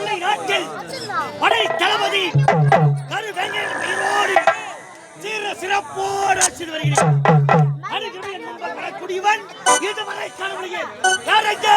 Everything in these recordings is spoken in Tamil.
முல்லை நாட்டில் படை தளபதி கரு வெங்கட் பெயரோடு சீர சிறப்போடு ஆட்சி வருகிறேன் அடிக்கடி என் முன்பு வரக்கூடியவன் இதுவரை காணவில்லையே யாரைக்கு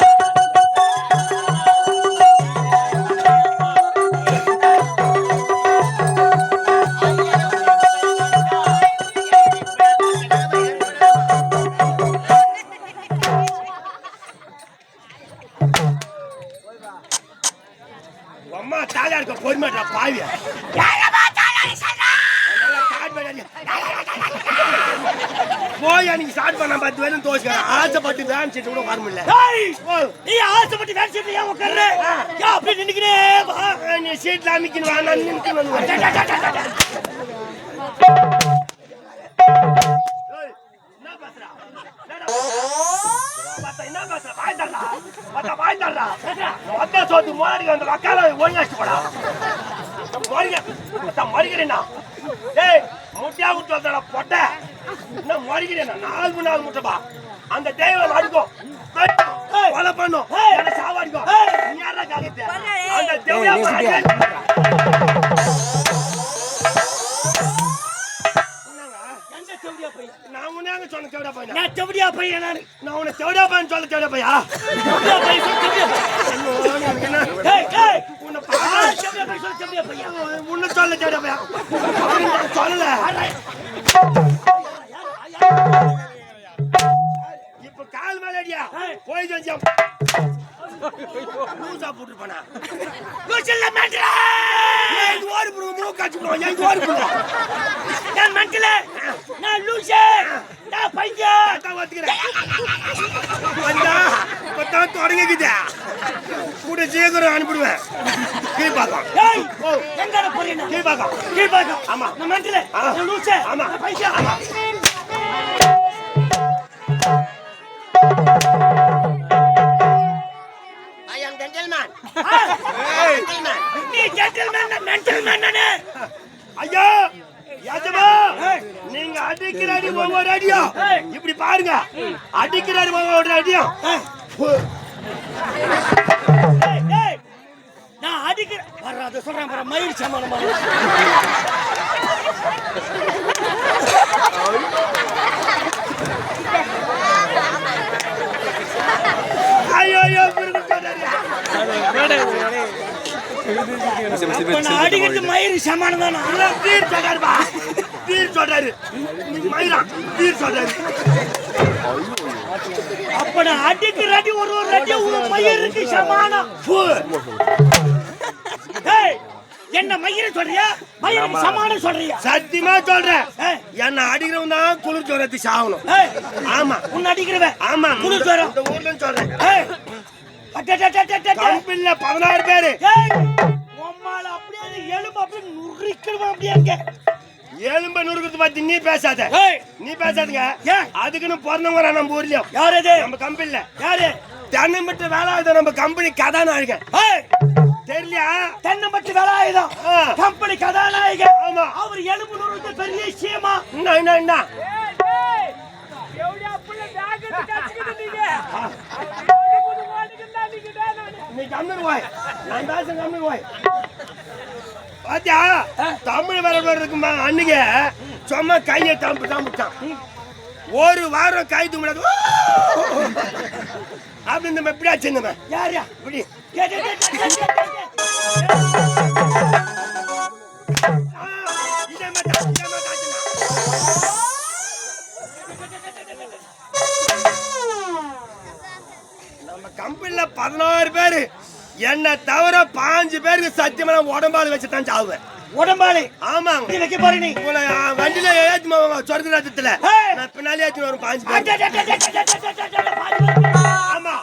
போய் அன்னைக்கு ஸ்டார்ட் பண்ண பத்து பேரும் தோச்சுக்கிறேன் ஆசைப்பட்டு வேன் சீட்டு கூட வர முடியல. டேய், ஓ, நீ ஆசைப்பட்டு வேலை செய்யறது ஏன் உட்கார்ற? ஏன் அப்படி நின்னுக்கினே. வா? நீ சீட்ல அமைக்கணும் வேணாம் நின்று ஏய், முட்டையா விட்டு வந்தடா, பொட்டை. என்ன மறிகிறேனா? நாலு மணி நாலு முட்டைப்பா. அந்த தெய்வம் அடிக்கும் கொலை பண்ணும் என்னை சாவடிக்கும் நீ யாரா காரியத்தை? அந்த செவடியா? நான் உன்னையாங்க சொன்ன தேவடா பையனா நான் செவடியா பையன் நானு. நான் உன்னை பையா செவடியா பையன் சொல்லு, செவடியா பையன். எனக்கு என்ன டேய், டேய். உன்னை ஆ, பா- செவடியா பையன் செவடியா பையன். உன்னை சொல்ல நான் சொல்லல இப்ப கால் மேல அடியா போய் செஞ்சா லூசா போட்டு போனா ஓடி போடுவோம் மூக்காச்சு போடுவோம் ஏன் ஓடி போடுவோம் நான் மெண்டல. நான் லூசு. நான் பையன். வந்தா இப்பதான் தொடங்கிக்குது கூட சீக்கிரம் அனுப்பிடுவேன் கீழ் பார்க்கலாம் டேய், ஓ எங்கடா போறீங்க? கீழ் பார்க்கலாம் கீழ்பாக்கம். ஆமா. ஆ. நான் லூசு. ஆமா. பையன். ஆமா I am gentleman. Gentleman. நீ gentleman, gentleman நானு. ஐயா யாஜமா நீங்க அடிக்கிற அடி ஒவ்வொரு அடியும். இப்படி பாருங்க அடிக்கிற அடி ஒவ்வொரு அடியும் டேய், டேய். நான் அடிக்கிறேன் வர்ற சொல்றேன் பாரு, மயில் சமாளமா ஐயோ ஐயோ புரிஞ்சு சொல்றாரு. அப்ப நான் அடிக்கிறது மயில் சமானம் தானா? தீர் சொல்றாருப்பா தீர் சொல்றாரு. மயிரா. தீர் சொல்றாரு. அப்ப நான் அடிக்கிற அடி ஒரு ஒரு அடி ஒரு மயிருக்கு சமானம். என்ன மயிர் சொல்றியா? மயிருக்கு சமானம் சொல்றியா? சத்தியமா சொல்றேன். என்ன அடிக்கிறவன் தான் குளிர் ஜோரத்து சாகணும். ஆமா. உன்னை அடிக்கிறவன் ஆமா. குளிர் ஜுரம். இந்த ஊர்ல சொல்றேன். பதினாறு பேரு. எலும்பு அப்படியே நுறுக்கிடுவான் அப்படியே அங்க. எலும்ப நுறுக்குறது பத்தி நீ பேசாத. ஏய், நீ பேசாதீங்க. ஏன்? அதுக்குன்னு பிறந்தவங்க நம்ம ஊர்லயும். யார் அது நம்ம கம்பெனில. யாரு? தென்னம்பட்டு வேலை ஆகுது நம்ம கம்பெனி கதாநாயகன். ஏய், தெரியலையா? தென்னம்பட்டு வேலாயுதம். ஆ. கம்பெனி கதாநாயகன். ஆமா. அவர் எலும்பு நுறுக்கு பெரிய விஷயமா? என்ன என்ன என்ன? நீ கம்மிரு வாய் நான் பேச கம்மிரு வாய் பாத்தியா தமிழ் வரவர்களுக்கு அன்னைக்கு சும்மா கையை தம்பு தம்பிட்டான் ஒரு வாரம் கை தும்பிடாது அப்படி இந்த எப்படியா சின்னவன் யாரு இப்படி என்ன தவிர பாஞ்சு பேருக்கு சத்தியமா உடம்பாலு வச்சுதான் சாவுவேன். உடம்பாலு? ஆமா வைக்க பாரு நீ. உங்களை வண்டியில ஏத்தி சொர்க்க ராஜ்யத்துல நான் பின்னாலே ஏத்தி வரும் பாஞ்சு ஆமா.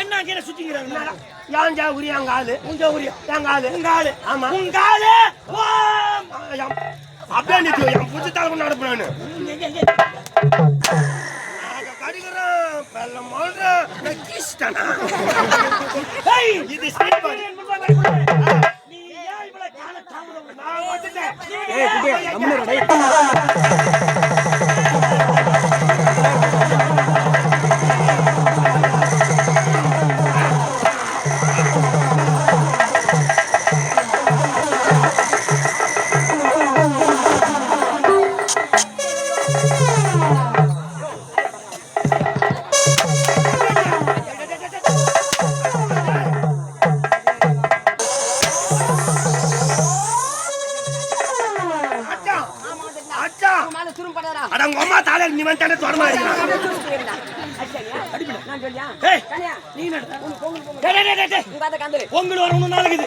என்ன கீழே சுத்திக்கிறாங்க யாஞ்சா உரிய அங்க ஆளு உங்க உரிய எங்க ஆளு உங்க ஆளு ஆமா. உங்க ஆளு அப்படியே நிறுத்தி வச்சு தலை கொண்டு நடப்புறான்னு இது நீ ஏன் இவ்வளவு கால தாமதம் நான் வந்துட்டேன். இவன் தானே தொடமா பொங்கல் வர ஒண்ணு நாளைக்கு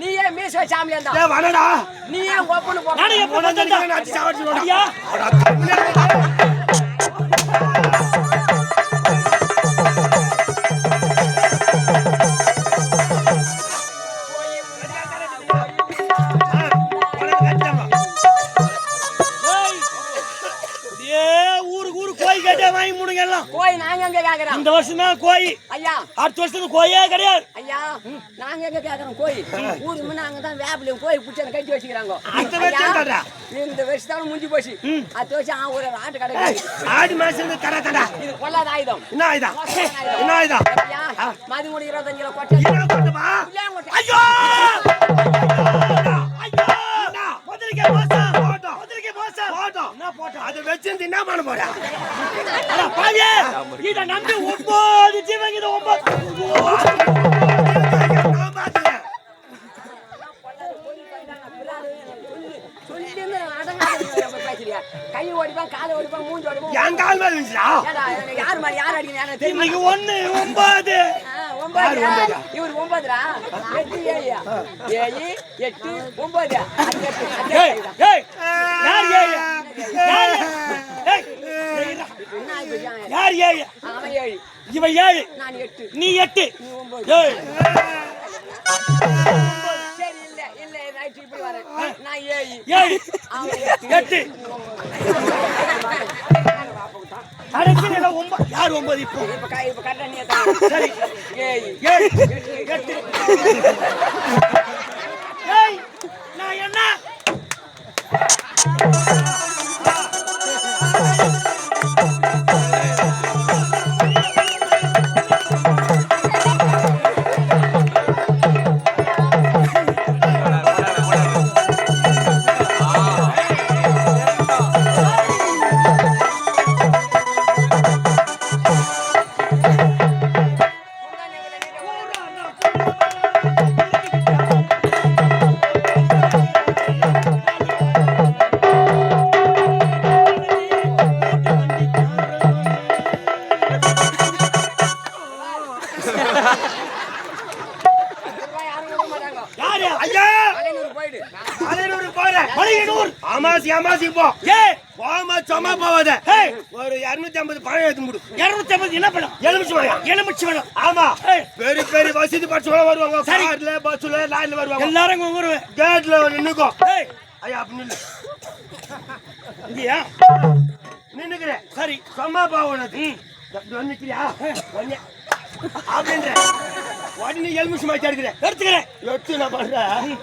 நீ ஏன் மீச நீ ஏன் ஓப்பன் நாங்க எங்க கேக்குறோம் இந்த வருஷம் தான் கோய் ஐயா அடுத்த வருஷத்துக்கு கோயே கிடையாது ஐயா நாங்க எங்க கேக்குறோம் கோய் ஊருக்கு முன்ன அங்க தான் வேப்பிலையும் கோய் பிடிச்சி கட்டி வச்சுக்கிறாங்க அடுத்த வருஷம். இந்த வருஷம் தான் முடிஞ்சு போச்சு அடுத்த வருஷம் ஒரு ஆட்டு கடை ஆடி மாசம் கராத்தடா இது கொள்ளாத ஆயுதம் என்ன ஆயுதம். என்ன ஆயுதா ஐயா, மதிமூணு இருபத்தஞ்சு கிலோ கொட்டை. ஐயோ ஐயோ முதலிக்கே போட்டோம் முதலிக்கே போட்டோம் என்ன போட்டோம் அதை வச்சிருந்து என்ன பண்ண போறா இத நம்பி ஒன்பது ஜீவங்க ஒன்பது கை ஓடிப்பான் காலை ஓடிப்பான் மூஞ்சி ஓடிப்பான் என் கால் மேல இருந்துச்சா யார் மாதிரி யார் அடிக்கிறேன் இன்னைக்கு ஒண்ணு ஒன்பது. ஒன்பது. இவர் ஒன்பதுரா எட்டு ஏழு. ஏழு எட்டு ஒன்பது. யார் ஏழு? யார் ஏழு இவன் ஏழு நீ எட்டு. நான் ஏழு ஏழு எட்டு ஒன்பது யார் ஒன்பது இப்போ? இப்ப கை இப்ப கட்டணியா சரி. ஏய். ஏய் எட்டு நான் என்ன? யாரு? ஐயா! ஆமாசி ஆமாசி போ. ஏய் போமா சும்மா போவாத. ஒரு இருநூத்தி ஐம்பது பழம் எடுத்து முடு. இருநூத்தி ஐம்பது என்ன பழம்? எலுமிச்சு பழம். எலுமிச்சு பழம். ஆமா. பெரிய பெரிய வசதி பட்சம் வருவாங்க. சரி. கார்ல பஸ்ல லாரில வருவாங்க. எல்லாரும் வருவேன் கேட்ல நின்னுக்கோ. ஏய் ஐயா அப்படி நில்லு. இங்கயா? நின்னுக்கிறேன். சரி. சும்மா போவனது வந்து. அப்படின்ற. உடனே எலுமிச்சு மாத்தி எடுக்கிறேன் எடுத்துக்கிறேன். எடுத்து நான் பண்றேன்.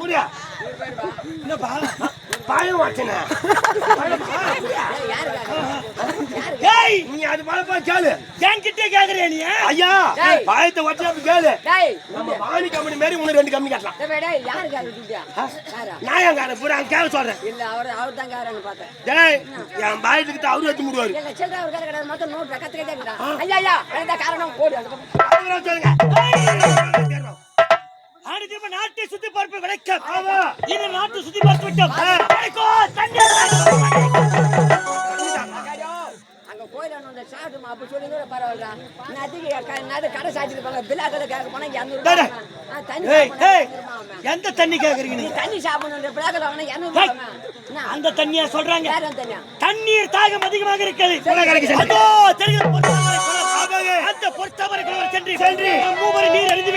புரியா? என்ன பழம் வாட்டின ஏய் நீ அது மழப்பா கேளு. என்கிட்ட கேக்குறியா நீ? ஐயா டேய். பாயத்தை வச்சு அப்படி கேளு. டேய்! நம்ம வாணி கம்பெனி மாதிரி உனக்கு ரெண்டு கம்மி கட்டலாம். டேய், டேய் யாரு காரு குட்டியா யாரா? நாயங்கார பூரா சொல்றேன். இல்ல அவர் அவர் தான் காரன்னு பார்த்தேன். டேய் என் பாயத்துக்கு அவரு வச்சு முடுவாரு. இல்ல சில்லற அவர் கடை ஐயா ஐயா காரணம். அந்த சொல்லுங்க. ஆடு திரும்ப நாட்டை சுத்தி பார்ப்பு விளக்கம் ஆமா. இது நாட்டை சுத்தி விட்டோம். கோயில வந்து சாப்பிட்டுமா அப்படி சொல்லி கூட பரவாயில்ல நதிக்கு நடு கடை கேட்க போனா இரநூறு. எந்த தண்ணி நீ சாப்பிடணும் வாங்கினா இரநூறு? அந்த தண்ணியா சொல்றாங்க? தண்ணீர் தாகம் அதிகமாக இருக்கிறது. அந்த பொறுத்தவரை சென்று. சென்று. மூவரை நீர் அறிந்து